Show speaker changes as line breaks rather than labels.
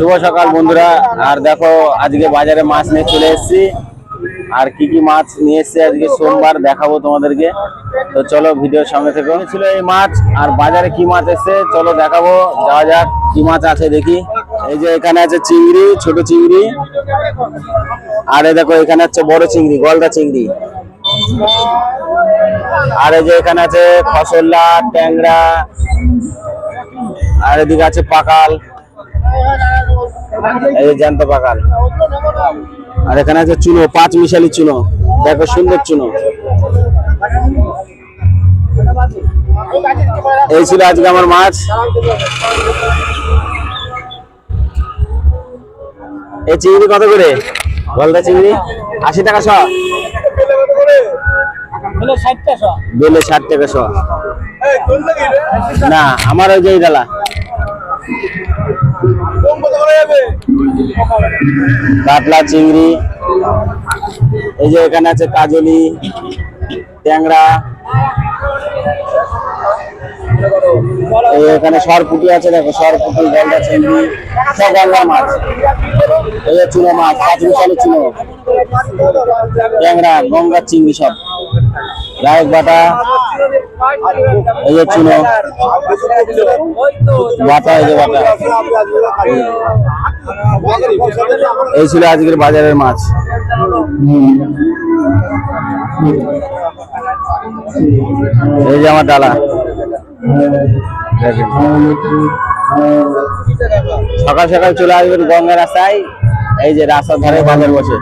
শুভ সকাল, বন্ধুরা। আর দেখো, আজকে বাজারে মাছ নিয়ে চলে এসেছি। আর কি কি মাছ নিয়ে এসেছি আজকে? সোমবার দেখাবো তোমাদেরকে। তো চলো, ভিডিওর সঙ্গে থেকে। ছিল এই মাছ। আর বাজারে কি মাছ এসছে? চলো, দেখাবো। যাওয়া যাক, কি মাছ আছে দেখি। এই যে এখানে আছে চিংড়ি, ছোট চিংড়ি। আর এই দেখো, এখানে আছে বড় চিংড়ি, গলদা চিংড়ি। আর এই যে এখানে আছে ফসল্লা ট্যাংরা। আর এদিকে আছে পাকাল। এই যে জ্যান্ত পাকাল আর এখানে আছে চুনো, পাঁচ মিশালি চুনো। দেখো, সুন্দর চুনো। এই ছিল আজকে আমার মাছ। এই চিংড়ি কত করে? গলদা চিংড়ি। আশি টাকা শ। বেলে ষাট টাকা শ। না, আমার ওই যে ডালা কাতলা চিংড়ি, এই যে এখানে আছে কাজলি, ট্যাংরা এখানে সরপুটি আছে, দেখো সরপুটি গলদা চিংড়ি, সব গলদা মাছ। এই যে চুনো মাছ পাঁচ মিশালি চুনো, ট্যাংরা, গঙ্গার চিংড়ি সব। লাইক বাটা এই যে চুনো। বাটা এই যে বাটা এই ছিল আজকের বাজারের মাছ। এই যে আমার ডালা। সকাল সকাল চলে আসবেন গঙ্গা রাস্তায়। এই যে রাস্তার ধারে বাজার বসে।